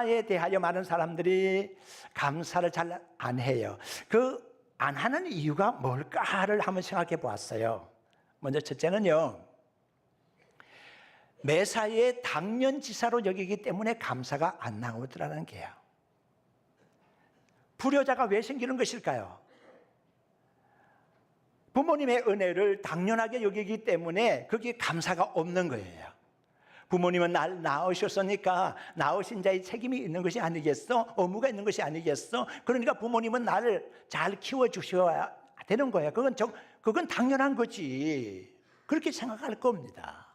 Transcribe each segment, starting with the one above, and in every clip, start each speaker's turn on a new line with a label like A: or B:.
A: 감사에 대하여 많은 사람들이 감사를 잘 안 해요. 그 안 하는 이유가 뭘까를 한번 생각해 보았어요. 먼저 첫째는요. 매사에 당년지사로 여기기 때문에 감사가 안 나오더라는 게요. 불효자가 왜 생기는 것일까요? 부모님의 은혜를 당연하게 여기기 때문에 그게 감사가 없는 거예요. 부모님은 날 낳으셨으니까 낳으신 자의 책임이 있는 것이 아니겠어? 의무가 있는 것이 아니겠어? 그러니까 부모님은 나를 잘 키워 주셔야 되는 거야. 그건 저, 그건 당연한 거지. 그렇게 생각할 겁니다.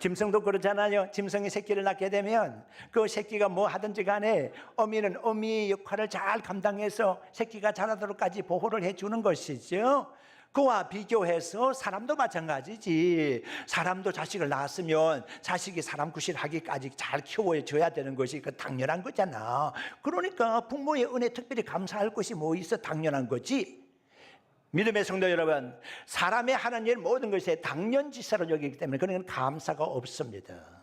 A: 짐승도 그렇잖아요. 짐승이 새끼를 낳게 되면 그 새끼가 뭐 하든지 간에 어미는 어미의 역할을 잘 감당해서 새끼가 자라도록까지 보호를 해주는 것이죠. 그와 비교해서 사람도 마찬가지지. 사람도 자식을 낳았으면 자식이 사람 구실하기까지 잘 키워줘야 되는 것이 그 당연한 거잖아. 그러니까 부모의 은혜 특별히 감사할 것이 뭐 있어 당연한 거지. 믿음의 성도 여러분, 사람의 하는 일 모든 것에 당연지사로 여기기 때문에 그는 감사가 없습니다.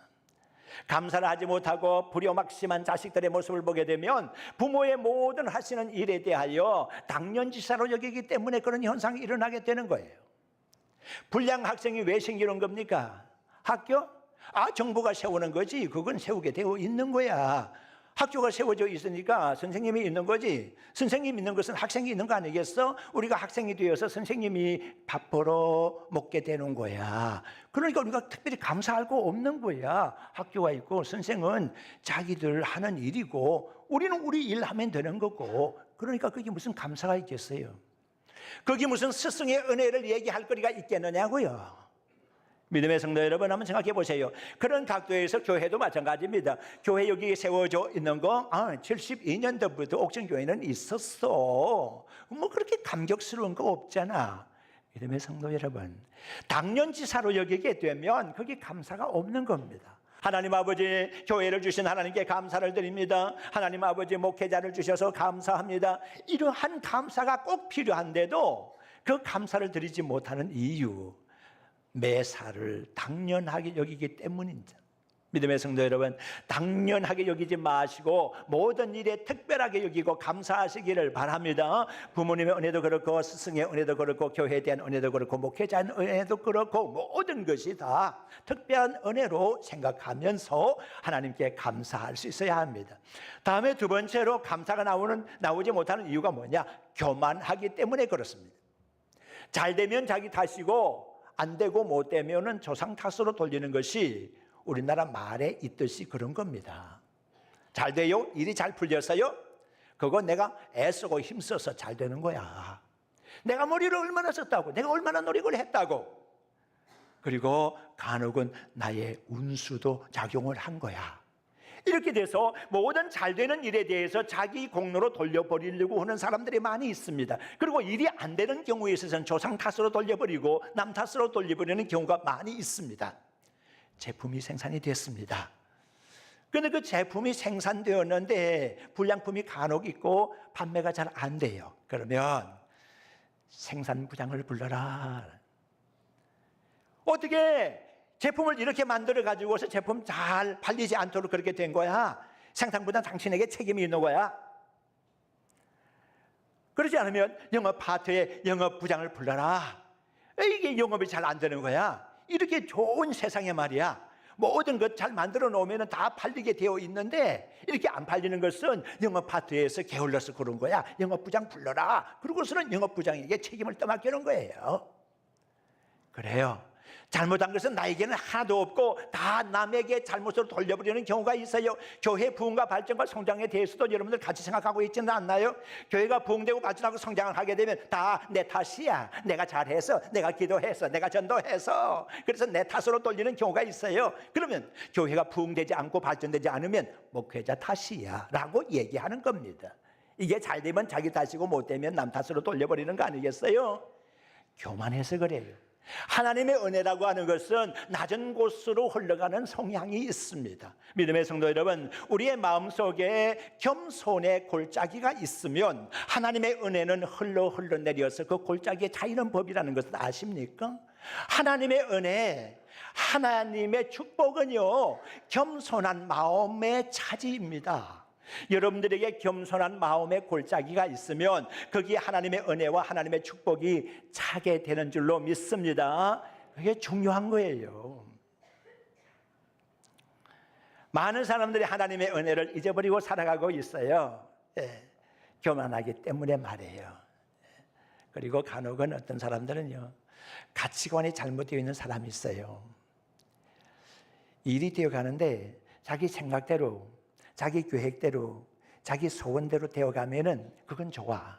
A: 감사를 하지 못하고 불효막심한 자식들의 모습을 보게 되면 부모의 모든 하시는 일에 대하여 당연지사로 여기기 때문에 그런 현상이 일어나게 되는 거예요. 불량 학생이 왜 생기는 겁니까? 학교? 아, 정부가 세우는 거지. 그건 세우게 되어 있는 거야. 학교가 세워져 있으니까 선생님이 있는 거지. 선생님 있는 것은 학생이 있는 거 아니겠어? 우리가 학생이 되어서 선생님이 밥 벌어 먹게 되는 거야. 그러니까 우리가 특별히 감사할 거 없는 거야. 학교가 있고 선생은 자기들 하는 일이고 우리는 우리 일 하면 되는 거고. 그러니까 그게 무슨 감사가 있겠어요? 거기 무슨 스승의 은혜를 얘기할 거리가 있겠느냐고요. 믿음의 성도 여러분 한번 생각해 보세요. 그런 각도에서 교회도 마찬가지입니다. 교회 여기 세워져 있는 거, 아, 72년도부터 옥천교회는 있었어. 뭐 그렇게 감격스러운 거 없잖아. 믿음의 성도 여러분. 당연지사로 여기게 되면 그게 감사가 없는 겁니다. 하나님 아버지 교회를 주신 하나님께 감사를 드립니다. 하나님 아버지 목회자를 주셔서 감사합니다. 이러한 감사가 꼭 필요한데도 그 감사를 드리지 못하는 이유 매사를 당연하게 여기기 때문입니다. 믿음의 성도 여러분, 당연하게 여기지 마시고 모든 일에 특별하게 여기고 감사하시기를 바랍니다. 부모님의 은혜도 그렇고 스승의 은혜도 그렇고 교회에 대한 은혜도 그렇고 목회자의 은혜도 그렇고 모든 것이 다 특별한 은혜로 생각하면서 하나님께 감사할 수 있어야 합니다. 다음에 두 번째로 감사가 나오는 나오지 못하는 이유가 뭐냐? 교만하기 때문에 그렇습니다. 잘 되면 자기 탓이고 안 되고 못 되면은 조상 탓으로 돌리는 것이 우리나라 말에 있듯이 그런 겁니다. 잘 돼요? 일이 잘 풀렸어요? 그거 내가 애쓰고 힘써서 잘 되는 거야. 내가 머리를 얼마나 썼다고, 내가 얼마나 노력을 했다고. 그리고 간혹은 나의 운수도 작용을 한 거야. 이렇게 돼서 모든 잘 되는 일에 대해서 자기 공로로 돌려버리려고 하는 사람들이 많이 있습니다. 그리고 일이 안 되는 경우에 있어서는 조상 탓으로 돌려버리고 남 탓으로 돌려버리는 경우가 많이 있습니다. 제품이 생산이 됐습니다. 근데 그 제품이 생산되었는데 불량품이 간혹 있고 판매가 잘 안 돼요. 그러면 생산 부장을 불러라. 어떻게 제품을 이렇게 만들어 가지고서 제품 잘 팔리지 않도록 그렇게 된 거야. 생산부장 당신에게 책임이 있는 거야. 그러지 않으면 영업 파트에 영업 부장을 불러라. 이게 영업이 잘 안 되는 거야. 이렇게 좋은 세상에 말이야. 모든 것 잘 만들어 놓으면 다 팔리게 되어 있는데 이렇게 안 팔리는 것은 영업 파트에서 게을러서 그런 거야. 영업 부장 불러라. 그러고서는 영업 부장에게 책임을 떠맡기는 거예요. 그래요. 잘못한 것은 나에게는 하나도 없고 다 남에게 잘못으로 돌려버리는 경우가 있어요. 교회 부흥과 발전과 성장에 대해서도 여러분들 같이 생각하고 있지는 않나요? 교회가 부흥되고 발전하고 성장을 하게 되면 다 내 탓이야. 내가 잘해서, 내가 기도해서, 내가 전도해서 그래서 내 탓으로 돌리는 경우가 있어요. 그러면 교회가 부흥되지 않고 발전되지 않으면 목회자 탓이야 라고 얘기하는 겁니다. 이게 잘 되면 자기 탓이고 못 되면 남 탓으로 돌려버리는 거 아니겠어요? 교만해서 그래요. 하나님의 은혜라고 하는 것은 낮은 곳으로 흘러가는 성향이 있습니다. 믿음의 성도 여러분, 우리의 마음속에 겸손의 골짜기가 있으면 하나님의 은혜는 흘러 흘러 내려서 그 골짜기에 차이는 법이라는 것을 아십니까? 하나님의 은혜, 하나님의 축복은요, 겸손한 마음의 차지입니다. 여러분들에게 겸손한 마음의 골짜기가 있으면 거기에 하나님의 은혜와 하나님의 축복이 차게 되는 줄로 믿습니다. 그게 중요한 거예요. 많은 사람들이 하나님의 은혜를 잊어버리고 살아가고 있어요. 예, 교만하기 때문에 말이에요. 예, 그리고 간혹은 어떤 사람들은요, 가치관이 잘못되어 있는 사람이 있어요. 일이 되어 가는데 자기 생각대로, 자기 계획대로, 자기 소원대로 되어 가면은 그건 좋아.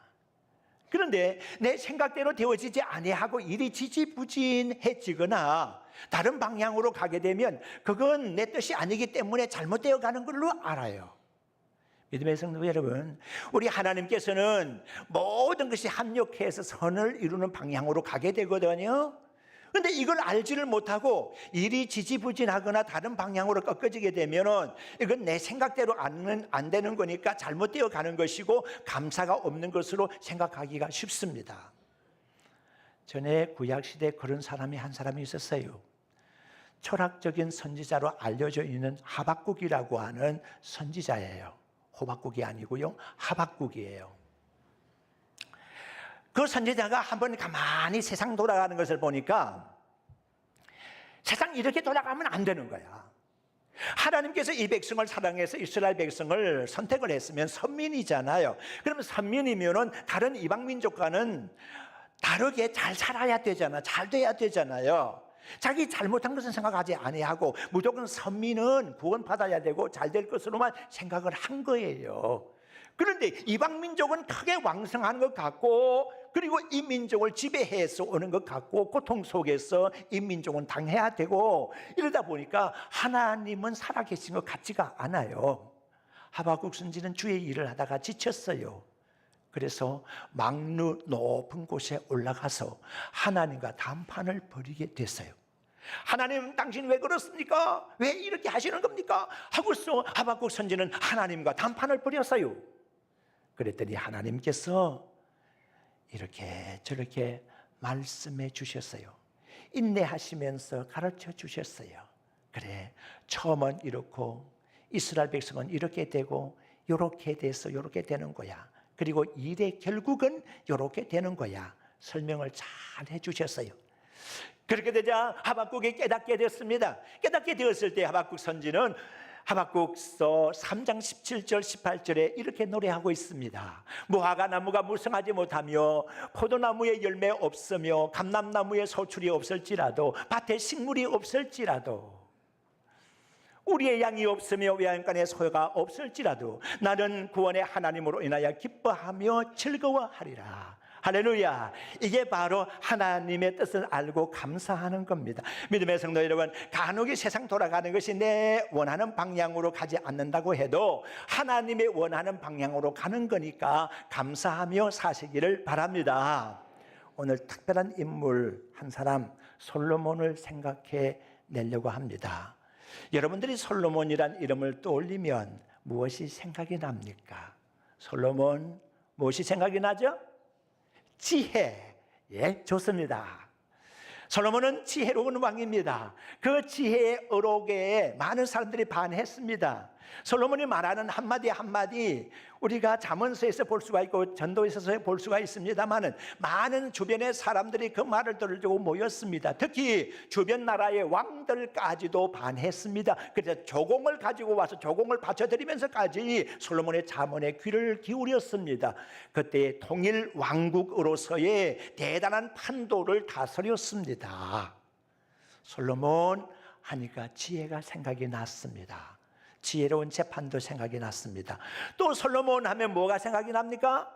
A: 그런데 내 생각대로 되어지지 아니하고 일이 지지부진해지거나 다른 방향으로 가게 되면 그건 내 뜻이 아니기 때문에 잘못되어 가는 걸로 알아요. 믿음의 성도 여러분, 우리 하나님께서는 모든 것이 합력해서 선을 이루는 방향으로 가게 되거든요. 근데 이걸 알지를 못하고 일이 지지부진하거나 다른 방향으로 꺾어지게 되면은 이건 내 생각대로 안, 안 되는 거니까 잘못되어 가는 것이고 감사가 없는 것으로 생각하기가 쉽습니다. 전에 구약 시대에 그런 사람이 한 사람이 있었어요. 철학적인 선지자로 알려져 있는 하박국이라고 하는 선지자예요. 호박국이 아니고요. 하박국이에요. 그 선지자가 한번 가만히 세상 돌아가는 것을 보니까 세상 이렇게 돌아가면 안 되는 거야. 하나님께서 이 백성을 사랑해서 이스라엘 백성을 선택을 했으면 선민이잖아요. 그러면 선민이면은 다른 이방 민족과는 다르게 잘 살아야 되잖아. 잘 돼야 되잖아요. 자기 잘못한 것은 생각하지 아니하고 무조건 선민은 구원받아야 되고 잘 될 것으로만 생각을 한 거예요. 그런데 이방 민족은 크게 왕성한 것 같고 그리고 이 민족을 지배해서 오는 것 같고 고통 속에서 이 민족은 당해야 되고 이러다 보니까 하나님은 살아계신 것 같지가 않아요. 하박국 선지는 주의 일을 하다가 지쳤어요. 그래서 막루 높은 곳에 올라가서 하나님과談판을 벌이게 됐어요. 하나님 당신 왜 그렇습니까? 왜 이렇게 하시는 겁니까? 하고서 하박국 선지는 하나님과談판을 벌였어요. 그랬더니 하나님께서 이렇게 저렇게 말씀해 주셨어요. 인내하시면서 가르쳐 주셨어요. 그래, 처음은 이렇고 이스라엘 백성은 이렇게 되고 이렇게 돼서 이렇게 되는 거야. 그리고 일의 결국은 이렇게 되는 거야. 설명을 잘 해주셨어요. 그렇게 되자 하박국이 깨닫게 됐습니다. 깨닫게 되었을 때 하박국 선지는 하박국서 3장 17절 18절에 이렇게 노래하고 있습니다. 무화과 나무가 무성하지 못하며 포도나무에 열매 없으며 감람나무에 소출이 없을지라도 밭에 식물이 없을지라도 우리의 양이 없으며 외양간에 소유가 없을지라도 나는 구원의 하나님으로 인하여 기뻐하며 즐거워하리라. 할렐루야. 이게 바로 하나님의 뜻을 알고 감사하는 겁니다. 믿음의 성도 여러분, 간혹이 세상 돌아가는 것이 내 원하는 방향으로 가지 않는다고 해도 하나님의 원하는 방향으로 가는 거니까 감사하며 사시기를 바랍니다. 오늘 특별한 인물 한 사람 솔로몬을 생각해 내려고 합니다. 여러분들이 솔로몬이란 이름을 떠올리면 무엇이 생각이 납니까? 솔로몬 무엇이 생각이 나죠? 지혜. 예, 좋습니다. 솔로몬은 지혜로운 왕입니다. 그 지혜의 어록에 많은 사람들이 반했습니다. 솔로몬이 말하는 한마디 한마디 우리가 잠언서에서 볼 수가 있고 전도에서 볼 수가 있습니다만은 많은 주변의 사람들이 그 말을 들으려고 모였습니다. 특히 주변 나라의 왕들까지도 반했습니다. 그래서 조공을 가지고 와서 조공을 바쳐드리면서까지 솔로몬의 잠언에 귀를 기울였습니다. 그때 통일 왕국으로서의 대단한 판도를 다스렸습니다. 솔로몬 하니까 지혜가 생각이 났습니다. 지혜로운 재판도 생각이 났습니다. 또 솔로몬 하면 뭐가 생각이 납니까?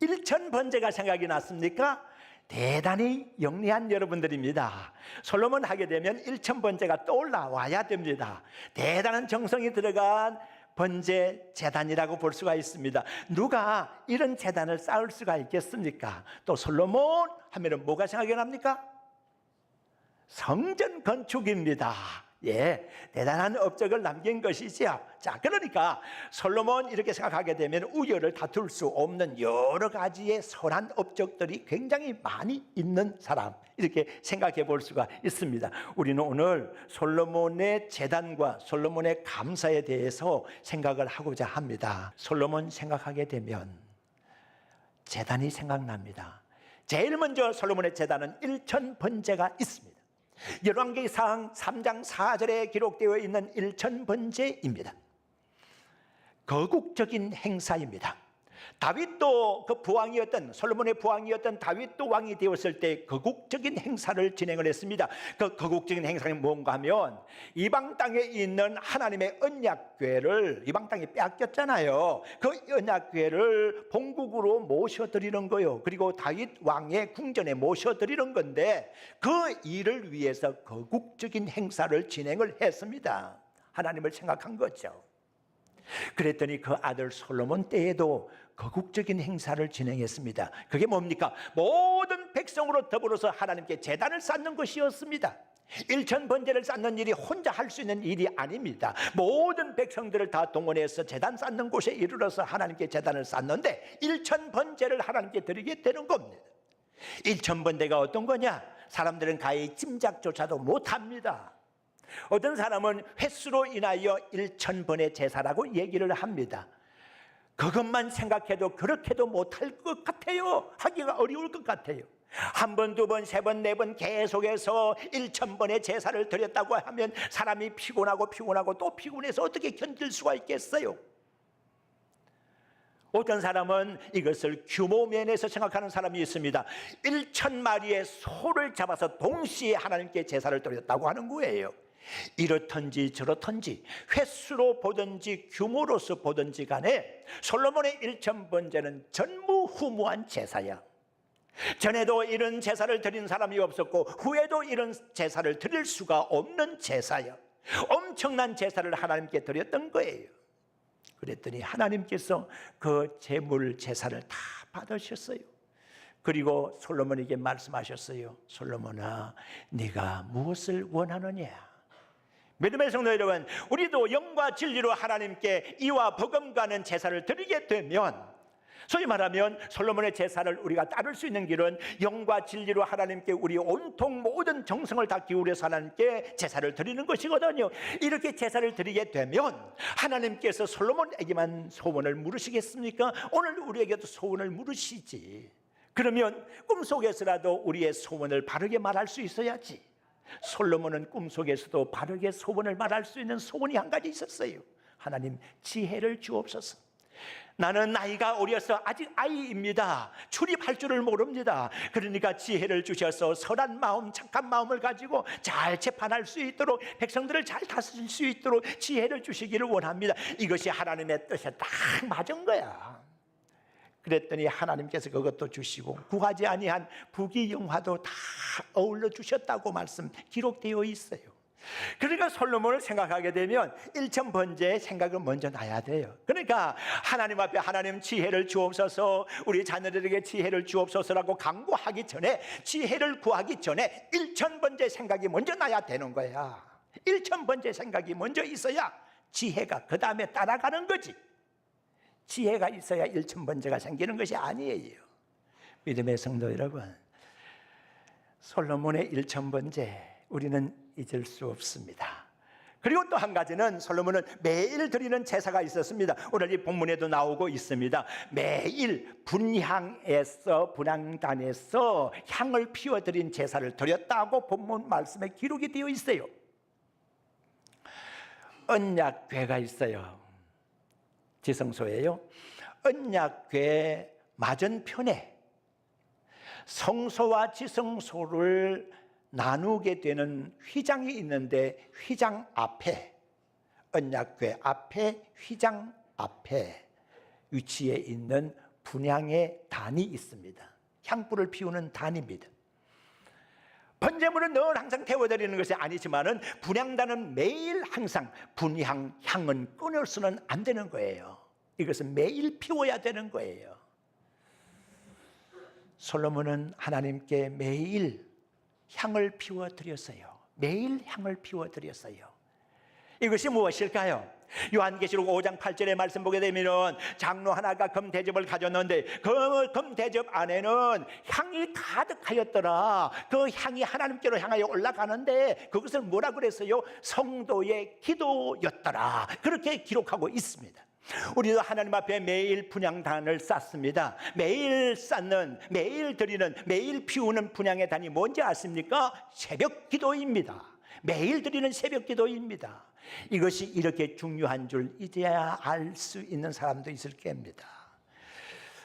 A: 일천 번제가 생각이 났습니까? 대단히 영리한 여러분들입니다. 솔로몬 하게 되면 일천 번제가 떠올라와야 됩니다. 대단한 정성이 들어간 번제 재단이라고 볼 수가 있습니다. 누가 이런 재단을 쌓을 수가 있겠습니까? 또 솔로몬 하면은 뭐가 생각이 납니까? 성전 건축입니다. 예, 대단한 업적을 남긴 것이지요. 자, 그러니까 솔로몬 이렇게 생각하게 되면 우열을 다툴 수 없는 여러 가지의 선한 업적들이 굉장히 많이 있는 사람 이렇게 생각해 볼 수가 있습니다. 우리는 오늘 솔로몬의 재단과 솔로몬의 감사에 대해서 생각을 하고자 합니다. 솔로몬 생각하게 되면 재단이 생각납니다. 제일 먼저 솔로몬의 재단은 일천 번제가 있습니다. 열왕기상 3장 4절에 기록되어 있는 일천 번제입니다. 거국적인 행사입니다. 다윗도 그 부왕이었던 솔로몬의 부왕이었던 다윗도 왕이 되었을 때 거국적인 행사를 진행을 했습니다. 그 거국적인 행사는 뭔가 하면 이방 땅에 있는 하나님의 언약궤를 이방 땅에 빼앗겼잖아요. 그 언약궤를 본국으로 모셔 드리는 거요. 그리고 다윗 왕의 궁전에 모셔 드리는 건데 그 일을 위해서 거국적인 행사를 진행을 했습니다. 하나님을 생각한 거죠. 그랬더니 그 아들 솔로몬 때에도 거국적인 행사를 진행했습니다. 그게 뭡니까? 모든 백성으로 더불어서 하나님께 재단을 쌓는 것이었습니다. 일천 번제를 쌓는 일이 혼자 할 수 있는 일이 아닙니다. 모든 백성들을 다 동원해서 재단 쌓는 곳에 이르러서 하나님께 재단을 쌓는데 일천 번제를 하나님께 드리게 되는 겁니다. 일천 번제가 어떤 거냐? 사람들은 가히 짐작조차도 못합니다. 어떤 사람은 횟수로 인하여 일천 번의 제사라고 얘기를 합니다. 그것만 생각해도 그렇게도 못할 것 같아요. 하기가 어려울 것 같아요. 한 번, 두 번, 세 번, 네 번 계속해서 일천 번의 제사를 드렸다고 하면 사람이 피곤하고 피곤하고 또 피곤해서 어떻게 견딜 수가 있겠어요? 어떤 사람은 이것을 규모 면에서 생각하는 사람이 있습니다. 1천 마리의 소를 잡아서 동시에 하나님께 제사를 드렸다고 하는 거예요. 이렇든지 저렇든지 횟수로 보든지 규모로서 보든지 간에 솔로몬의 일천 번제는 전무후무한 제사야. 전에도 이런 제사를 드린 사람이 없었고 후에도 이런 제사를 드릴 수가 없는 제사야. 엄청난 제사를 하나님께 드렸던 거예요. 그랬더니 하나님께서 그 제물 제사를 다 받으셨어요. 그리고 솔로몬에게 말씀하셨어요. 솔로몬아, 네가 무엇을 원하느냐? 믿음의 성도 여러분, 우리도 영과 진리로 하나님께 이와 버금가는 제사를 드리게 되면 소위 말하면 솔로몬의 제사를 우리가 따를 수 있는 길은 영과 진리로 하나님께 우리 온통 모든 정성을 다 기울여서 하나님께 제사를 드리는 것이거든요. 이렇게 제사를 드리게 되면 하나님께서 솔로몬에게만 소원을 물으시겠습니까? 오늘 우리에게도 소원을 물으시지. 그러면 꿈속에서라도 우리의 소원을 바르게 말할 수 있어야지. 솔로몬은 꿈속에서도 바르게 소원을 말할 수 있는 소원이 한 가지 있었어요. 하나님 지혜를 주옵소서. 나는 나이가 어려서 아직 아이입니다. 출입할 줄을 모릅니다. 그러니까 지혜를 주셔서 선한 마음, 착한 마음을 가지고 잘 재판할 수 있도록 백성들을 잘 다스릴 수 있도록 지혜를 주시기를 원합니다. 이것이 하나님의 뜻에 딱 맞은 거야. 그랬더니 하나님께서 그것도 주시고 구하지 아니한 부귀 영화도 다 어울러 주셨다고 말씀 기록되어 있어요. 그러니까 솔로몬을 생각하게 되면 일천 번제의 생각을 먼저 놔야 돼요. 그러니까 하나님 앞에 하나님 지혜를 주옵소서, 우리 자녀들에게 지혜를 주옵소서라고 강구하기 전에 지혜를 구하기 전에 일천 번제 생각이 먼저 나야 되는 거야. 일천 번제 생각이 먼저 있어야 지혜가 그 다음에 따라가는 거지. 지혜가 있어야 일천 번제가 생기는 것이 아니에요. 믿음의 성도 여러분, 솔로몬의 일천 번제 우리는 잊을 수 없습니다. 그리고 또 한 가지는 솔로몬은 매일 드리는 제사가 있었습니다. 오늘 이 본문에도 나오고 있습니다. 매일 분향에서 분향단에서 향을 피워 드린 제사를 드렸다고 본문 말씀에 기록이 되어 있어요. 언약궤가 있어요. 지성소예요. 언약궤 맞은편에 성소와 지성소를 나누게 되는 휘장이 있는데 휘장 앞에 언약궤 앞에 휘장 앞에 위치해 있는 분향의 단이 있습니다. 향불을 피우는 단입니다. 번제물은 늘 항상 태워드리는 것이 아니지만은 분향단은 매일 항상 분향 향은 끊어서는 안 되는 거예요. 이것은 매일 피워야 되는 거예요. 솔로몬은 하나님께 매일 향을 피워 드렸어요. 매일 향을 피워 드렸어요. 이것이 무엇일까요? 요한계시록 5장 8절의 말씀 보게 되면 장로 하나가 금대접을 가졌는데 그 금대접 안에는 향이 가득하였더라. 그 향이 하나님께로 향하여 올라가는데 그것을 뭐라 그랬어요? 성도의 기도였더라. 그렇게 기록하고 있습니다. 우리도 하나님 앞에 매일 분양단을 쌓습니다. 매일 쌓는, 매일 드리는, 매일 피우는 분양의 단이 뭔지 아십니까? 새벽 기도입니다. 매일 드리는 새벽 기도입니다. 이것이 이렇게 중요한 줄 이제야 알 수 있는 사람도 있을 겁니다.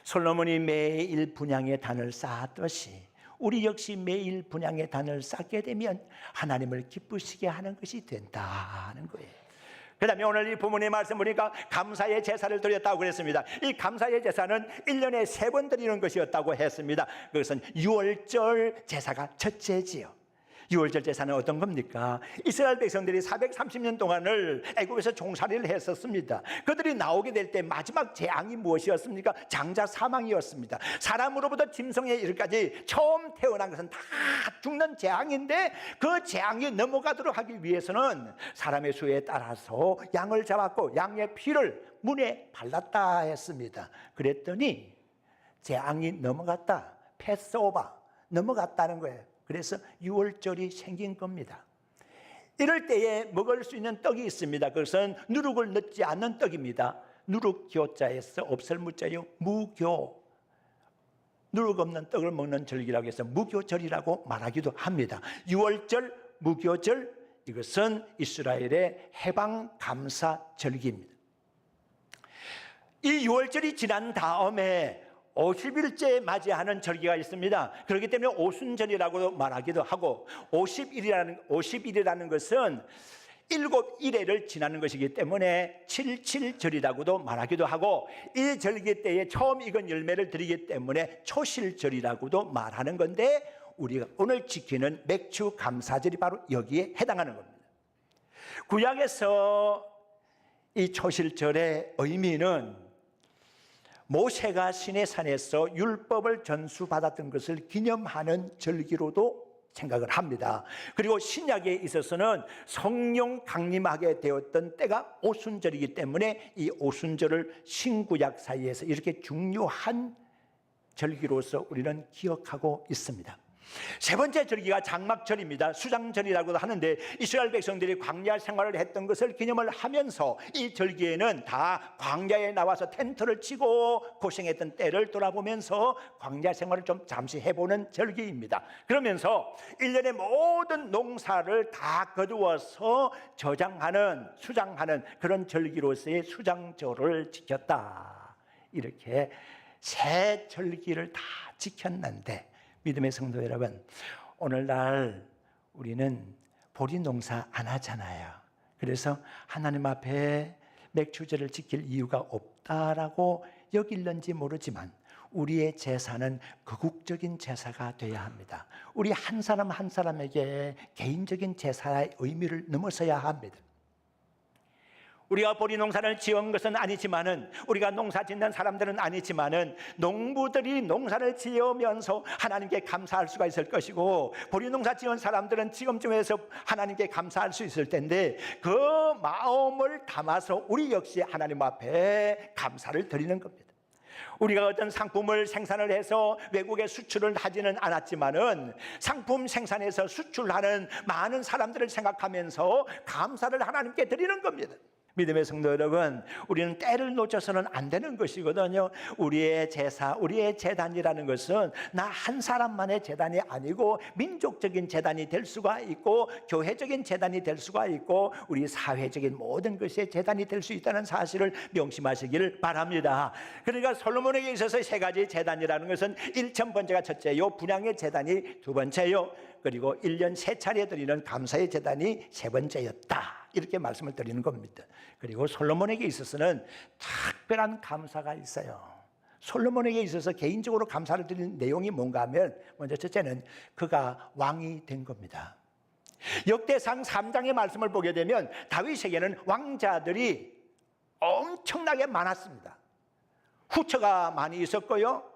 A: 솔로몬이 매일 분양의 단을 쌓았듯이 우리 역시 매일 분양의 단을 쌓게 되면 하나님을 기쁘시게 하는 것이 된다는 거예요. 그 다음에 오늘 이 부모님 말씀 보니까 감사의 제사를 드렸다고 그랬습니다. 이 감사의 제사는 1년에 세 번 드리는 것이었다고 했습니다. 그것은 6월절 제사가 첫째지요. 6월절 제사는 어떤 겁니까? 이스라엘 백성들이 430년 동안을 애굽에서 종살이를 했었습니다. 그들이 나오게 될 때 마지막 재앙이 무엇이었습니까? 장자 사망이었습니다. 사람으로부터 짐승에 이르까지 처음 태어난 것은 다 죽는 재앙인데 그 재앙이 넘어가도록 하기 위해서는 사람의 수에 따라서 양을 잡았고 양의 피를 문에 발랐다 했습니다. 그랬더니 재앙이 넘어갔다. 패스오바 넘어갔다는 거예요. 그래서 6월절이 생긴 겁니다. 이럴 때에 먹을 수 있는 떡이 있습니다. 그것은 누룩을 넣지 않는 떡입니다. 누룩 교자에서 없을 무자요 무교 누룩 없는 떡을 먹는 절기라고 해서 무교절이라고 말하기도 합니다. 6월절 무교절 이것은 이스라엘의 해방 감사 절기입니다. 이 6월절이 지난 다음에 50일째 맞이하는 절기가 있습니다. 그렇기 때문에 오순절이라고 말하기도 하고 50일이라는 50일이라는 것은 일곱 일회를 지나는 것이기 때문에 칠칠절이라고도 말하기도 하고 이 절기 때에 처음 익은 열매를 드리기 때문에 초실절이라고도 말하는 건데 우리가 오늘 지키는 맥주 감사절이 바로 여기에 해당하는 겁니다. 구약에서 이 초실절의 의미는 모세가 시내산에서 율법을 전수받았던 것을 기념하는 절기로도 생각을 합니다. 그리고 신약에 있어서는 성령 강림하게 되었던 때가 오순절이기 때문에 이 오순절을 신구약 사이에서 이렇게 중요한 절기로서 우리는 기억하고 있습니다. 세 번째 절기가 장막절입니다. 수장절이라고도 하는데 이스라엘 백성들이 광야 생활을 했던 것을 기념을 하면서 이 절기에는 다 광야에 나와서 텐트를 치고 고생했던 때를 돌아보면서 광야 생활을 좀 잠시 해보는 절기입니다. 그러면서 일년의 모든 농사를 다 거두어서 저장하는 수장하는 그런 절기로서의 수장절을 지켰다. 이렇게 새 절기를 다 지켰는데 믿음의 성도 여러분, 오늘날 우리는 보리 농사 안 하잖아요. 그래서 하나님 앞에 맥주제를 지킬 이유가 없다라고 여길는지 모르지만 우리의 제사는 극국적인 제사가 되어야 합니다. 우리 한 사람 한 사람에게 개인적인 제사의 의미를 넘어서야 합니다. 우리가 보리 농사를 지은 것은 아니지만은 우리가 농사 짓는 사람들은 아니지만은 농부들이 농사를 지으면서 하나님께 감사할 수가 있을 것이고 보리 농사 지은 사람들은 지금쯤에서 하나님께 감사할 수 있을 텐데 그 마음을 담아서 우리 역시 하나님 앞에 감사를 드리는 겁니다. 우리가 어떤 상품을 생산을 해서 외국에 수출을 하지는 않았지만은 상품 생산해서 수출하는 많은 사람들을 생각하면서 감사를 하나님께 드리는 겁니다. 믿음의 성도 여러분, 우리는 때를 놓쳐서는 안 되는 것이거든요. 우리의 제사, 우리의 재단이라는 것은 나 한 사람만의 재단이 아니고 민족적인 재단이 될 수가 있고 교회적인 재단이 될 수가 있고 우리 사회적인 모든 것의 재단이 될 수 있다는 사실을 명심하시기를 바랍니다. 그러니까 솔로몬에게 있어서 세 가지 재단이라는 것은 일천 번째가 첫째요, 분양의 재단이 두 번째요, 그리고 1년 세 차례 드리는 감사의 재단이 세 번째였다. 이렇게 말씀을 드리는 겁니다. 그리고 솔로몬에게 있어서는 특별한 감사가 있어요. 솔로몬에게 있어서 개인적으로 감사를 드리는 내용이 뭔가 하면 먼저 첫째는 그가 왕이 된 겁니다. 역대상 3장의 말씀을 보게 되면 다윗에게는 왕자들이 엄청나게 많았습니다. 후처가 많이 있었고요.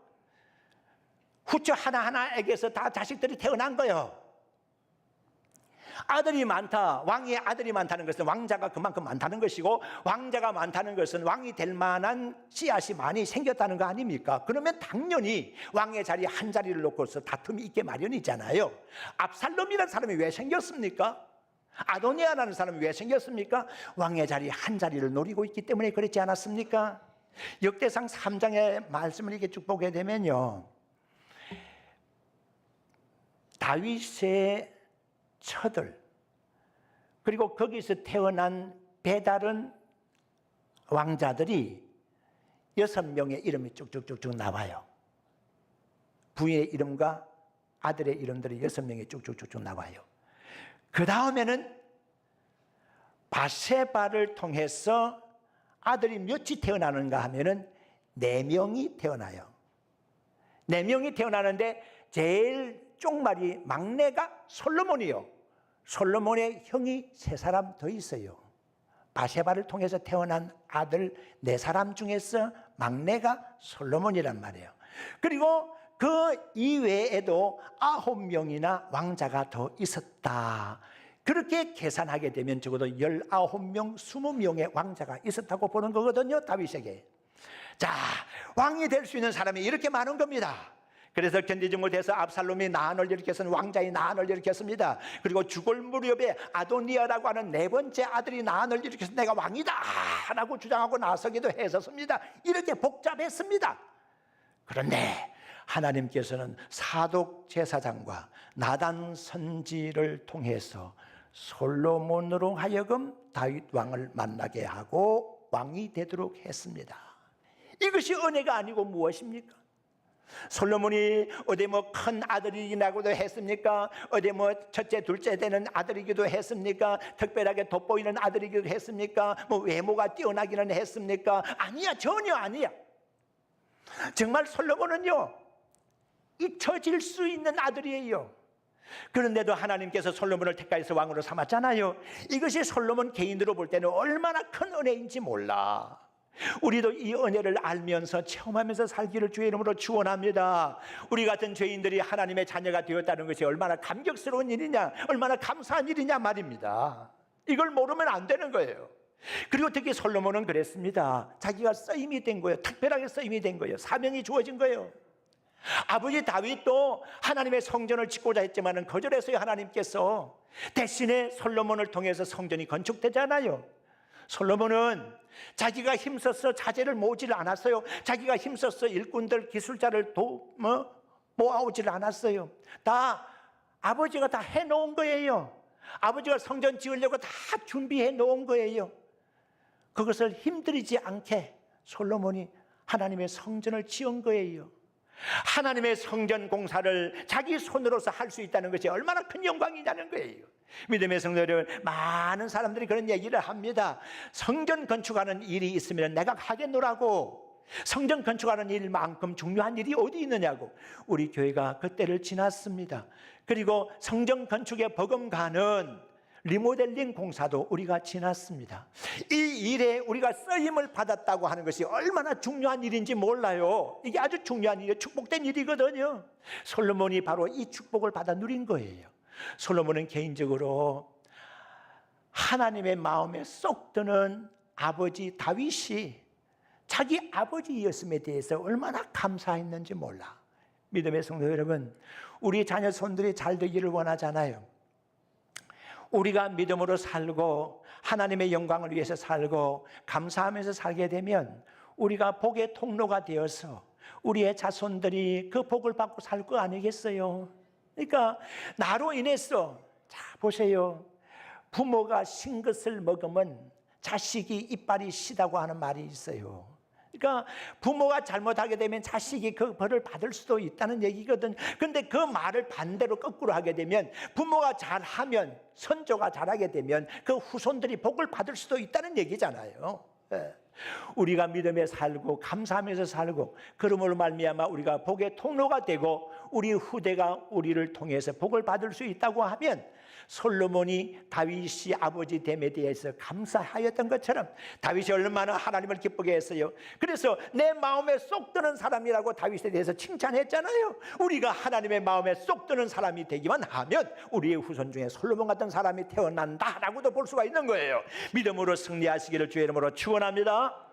A: 후처 하나하나에게서 다 자식들이 태어난 거예요. 아들이 많다. 왕의 아들이 많다는 것은 왕자가 그만큼 많다는 것이고 왕자가 많다는 것은 왕이 될 만한 씨앗이 많이 생겼다는 거 아닙니까? 그러면 당연히 왕의 자리 한 자리를 놓고서 다툼이 있게 마련이잖아요. 압살롬이라는 사람이 왜 생겼습니까? 아도니아라는 사람이 왜 생겼습니까? 왕의 자리 한 자리를 노리고 있기 때문에 그렇지 않았습니까? 역대상 3장의 말씀을 이렇게 쭉 보게 되면요. 다윗의 처들 그리고 거기서 태어난 배다른 왕자들이 여섯 명의 이름이 쭉쭉쭉쭉 나와요. 부의 이름과 아들의 이름들이 여섯 명이 쭉쭉쭉쭉 나와요. 그 다음에는 바세바를 통해서 아들이 몇이 태어나는가 하면은 네 명이 태어나요. 네 명이 태어나는데 제일 쪽말이 막내가 솔로몬이요. 솔로몬의 형이 세 사람 더 있어요. 바세바를 통해서 태어난 아들 네 사람 중에서 막내가 솔로몬이란 말이에요. 그리고 그 이외에도 아홉 명이나 왕자가 더 있었다. 그렇게 계산하게 되면 적어도 열아홉 명, 스무 명의 왕자가 있었다고 보는 거거든요, 다윗에게. 자, 왕이 될 수 있는 사람이 이렇게 많은 겁니다. 그래서 견디지 못해서 압살롬이 나한을 일으켰으니 왕자의 나한을 일으켰습니다. 그리고 죽을 무렵에 아도니아라고 하는 네 번째 아들이 나한을 일으켜서 내가 왕이다 라고 주장하고 나서기도 했었습니다. 이렇게 복잡했습니다. 그런데 하나님께서는 사독 제사장과 나단 선지를 통해서 솔로몬으로 하여금 다윗 왕을 만나게 하고 왕이 되도록 했습니다. 이것이 은혜가 아니고 무엇입니까? 솔로몬이 어디 뭐 큰 아들이라고도 했습니까? 어디 뭐 첫째, 둘째 되는 아들이기도 했습니까? 특별하게 돋보이는 아들이기도 했습니까? 뭐 외모가 뛰어나기는 했습니까? 아니야, 전혀 아니야. 정말 솔로몬은요, 잊혀질 수 있는 아들이에요. 그런데도 하나님께서 솔로몬을 택하여서 왕으로 삼았잖아요. 이것이 솔로몬 개인으로 볼 때는 얼마나 큰 은혜인지 몰라. 우리도 이 은혜를 알면서 체험하면서 살기를 주의 이름으로 축원합니다. 우리 같은 죄인들이 하나님의 자녀가 되었다는 것이 얼마나 감격스러운 일이냐, 얼마나 감사한 일이냐 말입니다. 이걸 모르면 안 되는 거예요. 그리고 특히 솔로몬은 그랬습니다. 자기가 쓰임이 된 거예요. 특별하게 쓰임이 된 거예요. 사명이 주어진 거예요. 아버지 다윗도 하나님의 성전을 짓고자 했지만은 거절했어요. 하나님께서 대신에 솔로몬을 통해서 성전이 건축되잖아요. 솔로몬은 자기가 힘써서 자재를 모으질 않았어요. 자기가 힘써서 일꾼들 기술자를 도, 뭐, 모아오질 않았어요. 다 아버지가 다 해놓은 거예요. 아버지가 성전 지으려고 다 준비해 놓은 거예요. 그것을 힘들이지 않게 솔로몬이 하나님의 성전을 지은 거예요. 하나님의 성전 공사를 자기 손으로서 할 수 있다는 것이 얼마나 큰 영광이냐는 거예요. 믿음의 성도 여러분, 많은 사람들이 그런 얘기를 합니다. 성전 건축하는 일이 있으면 내가 하겠노라고. 성전 건축하는 일만큼 중요한 일이 어디 있느냐고. 우리 교회가 그때를 지났습니다. 그리고 성전 건축에 버금가는 리모델링 공사도 우리가 지났습니다. 이 일에 우리가 쓰임을 받았다고 하는 것이 얼마나 중요한 일인지 몰라요. 이게 아주 중요한 일이에요. 축복된 일이거든요. 솔로몬이 바로 이 축복을 받아 누린 거예요. 솔로몬은 개인적으로 하나님의 마음에 쏙 드는 아버지 다윗이 자기 아버지였음에 대해서 얼마나 감사했는지 몰라. 믿음의 성도 여러분, 우리 자녀 손들이 잘 되기를 원하잖아요. 우리가 믿음으로 살고 하나님의 영광을 위해서 살고 감사하면서 살게 되면 우리가 복의 통로가 되어서 우리의 자손들이 그 복을 받고 살 거 아니겠어요? 그러니까 나로 인해서 자 보세요. 부모가 신 것을 먹으면 자식이 이빨이 시다고 하는 말이 있어요. 그러니까 부모가 잘못하게 되면 자식이 그 벌을 받을 수도 있다는 얘기거든. 근데 그 말을 반대로 거꾸로 하게 되면 부모가 잘하면 선조가 잘하게 되면 그 후손들이 복을 받을 수도 있다는 얘기잖아요. 예. 우리가 믿음에 살고 감사하면서 살고 그러므로 말미암아 우리가 복의 통로가 되고 우리 후대가 우리를 통해서 복을 받을 수 있다고 하면 솔로몬이 다윗이 아버지 됨에 대해서 감사하였던 것처럼 다윗이 얼마나 하나님을 기쁘게 했어요. 그래서 내 마음에 쏙 드는 사람이라고 다윗에 대해서 칭찬했잖아요. 우리가 하나님의 마음에 쏙 드는 사람이 되기만 하면 우리의 후손 중에 솔로몬 같은 사람이 태어난다라고도 볼 수가 있는 거예요. 믿음으로 승리하시기를 주의 이름으로 축원합니다.